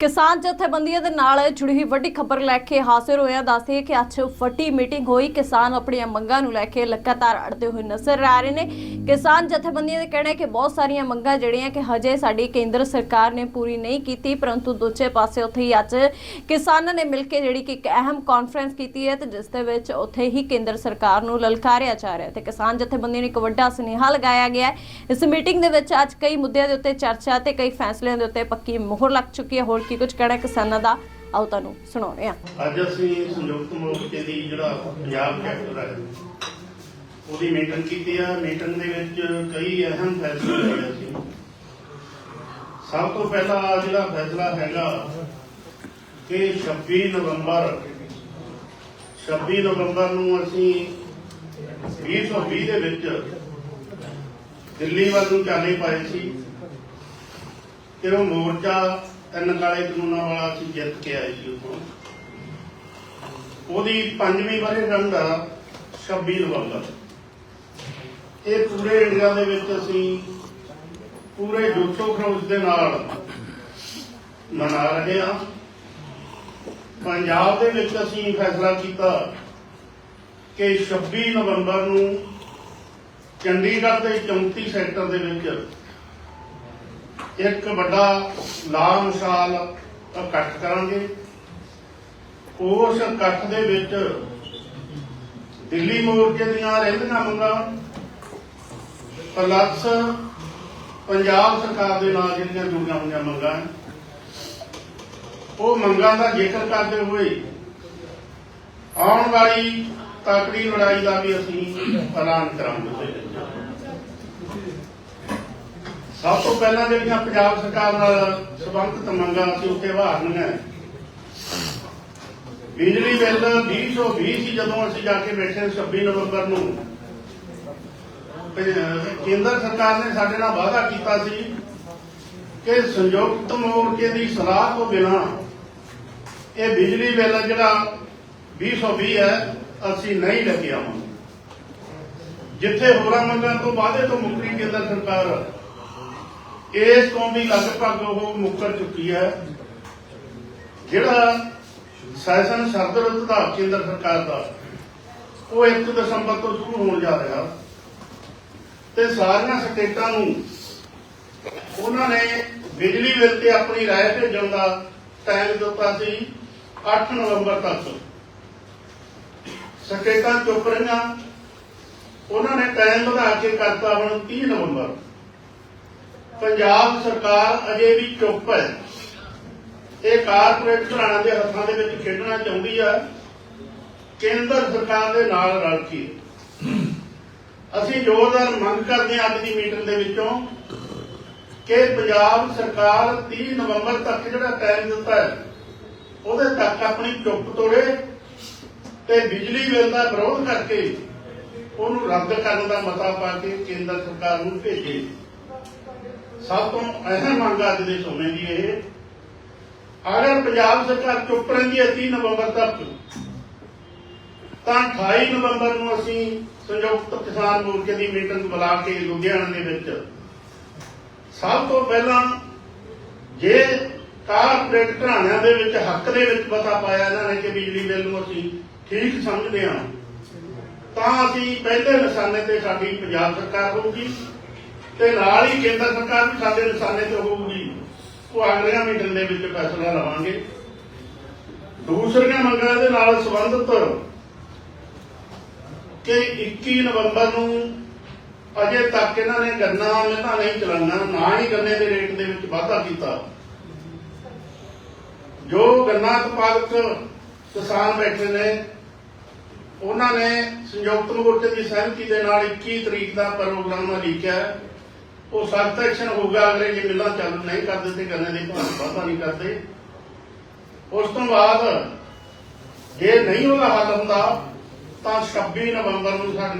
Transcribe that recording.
ਕਿਸਾਨ ਜਥੇਬੰਦੀਆਂ ਦੇ ਨਾਲ ਜੁੜੀ ਹੋਈ ਵੱਡੀ ਖਬਰ ਲੈ ਕੇ ਹਾਜ਼ਰ ਹੋਇਆ। ਦੱਸਦੇ ਕਿ ਅੱਜ ਵੱਡੀ ਮੀਟਿੰਗ ਹੋਈ। ਕਿਸਾਨ ਆਪਣੀਆਂ ਮੰਗਾਂ ਨੂੰ ਲੈ ਕੇ ਲਗਾਤਾਰ ਅੜਦੇ ਹੋਏ ਨਜ਼ਰ ਆ ਰਹੇ ਨੇ। ਕਿਸਾਨ ਜਥੇਬੰਦੀਆਂ ਦੇ ਕਹਿਣਾ ਹੈ ਕਿ ਬਹੁਤ ਸਾਰੀਆਂ ਮੰਗਾਂ ਜਿਹੜੀਆਂ ਕਿ ਹਜੇ ਸਾਡੀ ਕੇਂਦਰ ਸਰਕਾਰ ਨੇ ਪੂਰੀ ਨਹੀਂ ਕੀਤੀ, ਪਰੰਤੂ ਦੂਜੇ ਪਾਸੇ ਉੱਥੇ ਹੀ ਅੱਜ ਕਿਸਾਨਾਂ ਨੇ ਮਿਲ ਕੇ ਜਿਹੜੀ ਕਿ ਇੱਕ ਅਹਿਮ ਕਾਨਫਰੰਸ ਕੀਤੀ ਹੈ ਤੇ ਜਿਸ ਦੇ ਵਿੱਚ ਉੱਥੇ ਹੀ ਕੇਂਦਰ ਸਰਕਾਰ ਨੂੰ ਲਲਕਾਰਿਆ ਜਾ ਰਿਹਾ ਹੈ ਤੇ ਕਿਸਾਨ ਜਥੇਬੰਦੀਆਂ ਨੇ ਇੱਕ ਵੱਡਾ ਸੁਨੇਹਾ ਲਗਾਇਆ ਗਿਆ ਇਸ ਮੀਟਿੰਗ ਦੇ ਵਿੱਚ ਅੱਜ ਕਈ ਮੁੱਦਿਆਂ ਦੇ ਉੱਤੇ ਚਰਚਾ ਤੇ ਕਈ ਫੈਸਲਿਆਂ ਦੇ ਉੱਤੇ ਪੱਕੀ ਮੋਹਰ ਲੱਗ ਚੁੱਕੀ ਹੈ। ਹੋਰ ਕੀ ਕੁਝ ਕਹਿਣਾ ਕਿਸਾਨਾਂ ਦਾ? ਆਓ ਤੁਹਾਨੂੰ ਸੁਣਾਉਂਦੇ ਹਾਂ। ਅੱਜ ਅਸੀਂ ਸੰਯੁਕਤ ਮੋਰਚੇ ਦੀ ਜਿਹੜਾ ਪੰਜਾਬ ਚੈਪਟਰ ਹੈ, ਉਹਦੀ ਮੀਟਿੰਗ ਕੀਤੀ ਹੈ ਮੀਟਿੰਗ ਦੇ ਵਿੱਚ ਕਈ ਅਹਿਮ ਫੈਸਲੇ ਲਏ ਸੀ ਸਭ ਤੋਂ ਪਹਿਲਾ ਜਿਹੜਾ ਫੈਸਲਾ ਹੈਗਾ ਕਿ 26 ਨਵੰਬਰ 26 ਨਵੰਬਰ ਨੂੰ ਅਸੀਂ 2020 ਦੇ ਵਿੱਚ ਦਿੱਲੀ ਵੱਲ ਨੂੰ ਚਾਲੇ ਪਾਏ ਸੀ। ਤੇ ਉਹ ਮੋਰਚਾ ਤਿੰਨ ਕਾਲੇ ਕਾਨੂੰਨਾਂ ਵਾਲਾ ਅਸੀਂ ਜਿੱਤ ਕੇ ਆਏ ਸੀ ਉਦੋਂ ਉਹਦੀ ਪੰਜਵੀਂ ਵਰ੍ਹੇਗੰਢ ਆ 26 ਨਵੰਬਰ। ਇਹ ਪੂਰੇ ਇੰਡੀਆ ਦੇ ਵਿੱਚ ਅਸੀਂ ਪੂਰੇ ਜੋਸ਼ੋ ਖਰੋਸ਼ ਦੇ ਨਾਲ ਮਨਾ ਰਹੇ ਹਾਂ। ਪੰਜਾਬ ਦੇ ਵਿੱਚ ਅਸੀਂ ਫੈਸਲਾ ਕੀਤਾ ਕਿ 26 ਨਵੰਬਰ ਨੂੰ ਚੰਡੀਗੜ੍ਹ ਦੇ 34 ਸੈਕਟਰ ਦੇ ਵਿੱਚ ਇੱਕ ਵੱਡਾ ਲਾਲ ਇਕੱਠ ਕਰਾਂਗੇ। ਉਸ ਇਕੱਠ ਦੇ ਵਿੱਚ ਦਿੱਲੀ ਮੋਰਚੇ ਦੀਆਂ ਰਹਿੰਦੀਆਂ ਮੰਗਾਂ, ਪਲੱਸ ਪੰਜਾਬ ਸਰਕਾਰ ਦੇ ਨਾਲ ਜਿਹੜੀਆਂ ਜੁੜੀਆਂ ਹੋਈਆਂ ਮੰਗਾਂ ਉਹ ਮੰਗਾਂ ਦਾ ਜ਼ਿਕਰ ਕਰਦੇ ਹੋਏ ਆਉਣ ਵਾਲੀ ਤਕੜੀ ਲੜਾਈ ਦਾ ਵੀ ਅਸੀਂ ਐਲਾਨ ਕਰਾਂਗੇ। ਸਭ ਤੋਂ ਪਹਿਲਾਂ ਜਿਹੜੀਆਂ ਪੰਜਾਬ ਸਰਕਾਰ ਨਾਲ ਸੰਬੰਧਿਤ ਮੰਗਾਂ ਅਸੀਂ ਉੱਤੇ ਵਾਰਨੀਆਂ ਹੈ। ਬਿਜਲੀ ਬਿੱਲ 2020 ਸੀ ਜਦੋਂ ਅਸੀਂ ਜਾ ਕੇ ਬੈਠੇ 26 ਨਵੰਬਰ ਨੂੰ ਕੇਂਦਰ ਸਰਕਾਰ ਨੇ ਸਾਡੇ ਨਾਲ ਵਾਅਦਾ ਕੀਤਾ ਸੀ ਕਿ ਸੰਯੁਕਤ ਮੋਰਚੇ ਦੀ ਸਲਾਹ ਤੋਂ ਬਿਨਾ ਇਹ ਬਿਜਲੀ ਬਿੱਲ ਜਿਹੜਾ 2020 ਹੈ, ਅਸੀਂ ਨਹੀਂ ਲੈ ਕੇ ਆਵਾਂਗੇ ਜਿੱਥੇ ਹੋਰਾਂ ਮੰਗਾਂ ਤੋਂ ਵਾਅਦੇ ਤੋਂ ਮੁਕਰੀ ਕੇਂਦਰ ਸਰਕਾਰ ਇਸ ਤੋਂ ਵੀ ਲਗਭਗ ਉਹ ਮੁੱਕਰ ਚੁੱਕੀ ਹੈ। ਜਿਹੜਾ ਸੈਸ਼ਨ ਸਰਦ ਰੁੱਤ ਦਾ ਕੇਂਦਰ ਸਰਕਾਰ ਦਾ, ਉਹ 1 ਦਸੰਬਰ ਤੋਂ ਸ਼ੁਰੂ ਹੋਣ ਜਾ ਰਿਹਾ। ਤੇ ਸਾਰੀਆਂ ਸਟੇਟਾਂ ਨੂੰ ਉਹਨਾਂ ਨੇ ਬਿਜਲੀ ਬਿੱਲ ਤੇ ਆਪਣੀ ਰਾਏ ਭੇਜਣ ਦਾ ਟਾਈਮ ਦਿੱਤਾ ਸੀ 8 ਨਵੰਬਰ ਤੱਕ। ਸਟੇਟਾਂ ਚੁੱਪ ਰਹੀਆਂ। ਉਹਨਾਂ ਨੇ ਟਾਈਮ ਵਧਾ ਕੇ ਕਰਤਾ ਹੁਣ 30 ਨਵੰਬਰ। ਪੰਜਾਬ ਸਰਕਾਰ ਅਜੇ ਵੀ ਚੁੱਪ ਹੈ। ਇਹ ਕਾਰਪੋਰੇਟ ਘਰਾਣਿਆਂ ਦੇ ਹੱਥਾਂ ਦੇ ਵਿੱਚ ਖੇਡਣਾ ਚਾਹੁੰਦੀ ਆ। ਕੇਂਦਰ ਸਰਕਾਰ ਦੇ ਨਾਲ ਰਲ ਕੇ। ਅਸੀਂ ਜ਼ੋਰਦਾਰ ਮੰਗ ਕਰਦੇ ਹਾਂ ਅੱਜ ਦੀ ਮੀਟਿੰਗ ਦੇ ਵਿੱਚੋਂ ਕਿ ਪੰਜਾਬ ਸਰਕਾਰ 30 ਨਵੰਬਰ ਤੱਕ ਜਿਹੜਾ ਟਾਈਮ ਦਿੱਤਾ ਹੈ, ਉਹਦੇ ਤੱਕ ਆਪਣੀ ਚੁੱਪ ਤੋੜੇ ਤੇ ਬਿਜਲੀ ਬਿੱਲ ਦਾ ਵਿਰੋਧ ਕਰਕੇ ਉਹਨੂੰ ਰੱਦ ਕਰਨ ਦਾ ਮਤਾ ਪਾ ਕੇ ਕੇਂਦਰ ਸਰਕਾਰ ਨੂੰ ਭੇਜੇ। ਸਭ ਤੋਂ ਅਹਿਮ ਮੰਗ ਅੱਜ ਦੇ ਸਮੇਂ ਦੀ ਇਹ ਅਗਰ ਪੰਜਾਬ ਸਰਕਾਰ ਚੁੱਪ ਰਹਿੰਦੀ ਹੈ 30 ਨਵੰਬਰ ਤੱਕ, ਤਾਂ 28 ਨਵੰਬਰ ਨੂੰ ਅਸੀਂ ਸੰਯੁਕਤ ਕਿਸਾਨ ਮੋਰਚੇ ਦੀ ਮੀਟਿੰਗ ਬੁਲਾ ਕੇ ਲੁਧਿਆਣਾ ਦੇ ਵਿੱਚ। ਸਭ ਤੋਂ ਪਹਿਲਾਂ ਜੇ ਕਾਰਪੋਰੇਟ ਘਰਾਣਿਆਂ ਦੇ ਵਿੱਚ ਹੱਕ ਦੇ ਵਿੱਚ ਪਤਾ ਪਾਇਆ ਇਹਨਾਂ ਨੇ ਕਿ ਬਿਜਲੀ ਬਿੱਲ ਨੂੰ ਅਸੀਂ ਠੀਕ ਸਮਝਦੇ ਹਾਂ, ਤਾਂ ਅਸੀਂ ਪਹਿਲੇ ਨਿਸ਼ਾਨੇ ਤੇ ਸਾਡੀ ਪੰਜਾਬ ਸਰਕਾਰ ਹੋਊਗੀ। ਤੇ ਨਾਲ ਹੀ ਕੇਂਦਰ ਸਰਕਾਰ ਵੀ ਸਾਡੇ ਨਿਸ਼ਾਨੇ ਤੇ ਹੋਊਗੀ ਉਹ ਅਗਲੀਆਂ ਮੀਟਿੰਗ ਦੇ ਵਿੱਚ ਫੈਸਲਾ ਲਵਾਂਗੇ। ਦੂਸਰੀਆਂ ਮੰਗਾਂ ਦੇ ਨਾਲ ਸੰਬੰਧਿਤ ਕਿ 21 ਨਵੰਬਰ ਨੂੰ ਅਜੇ ਤੱਕ ਇਹਨਾਂ ਨੇ ਗੰਨਾ ਮਿਲਣਾ ਨਹੀਂ, ਚਲਾਉਣਾ ਨਾ ਹੀ ਗੰਨੇ ਦੇ ਰੇਟ ਦੇ ਵਿੱਚ ਵਾਧਾ ਕੀਤਾ। ਜੋ ਗੰਨਾ ਉਤਪਾਦਕ ਕਿਸਾਨ ਬੈਠੇ ਨੇ, ਉਹਨਾਂ ਨੇ ਸੰਯੁਕਤ ਮੋਰਚੇ ਦੀ ਸਹਿਮਤੀ ਦੇ ਨਾਲ 21 ਤਰੀਕ ਦਾ ਪ੍ਰੋਗਰਾਮ ਲਿਖਿਆ ਉਹ ਸਖਤ ਐਕਸ਼ਨ ਹੋਊਗਾ ਅਗਲੇ ਜੇ ਮਿਲਾਂ ਚਾਲੂ, ਨਹੀਂ ਕਰਦੇ ਤੇ ਗੰਨੇ ਦੇ ਭਾਅ ਵਾਧਾ ਨਹੀਂ ਕਰਦੇ। ਉਸ ਤੋਂ ਬਾਅਦ ਜੇ ਨਹੀਂ ਉਹਦਾ ਹੱਲ ਹੁੰਦਾ, ਤਾਂ 26 ਨਵੰਬਰ ਨੂੰ ਸਾਡੇ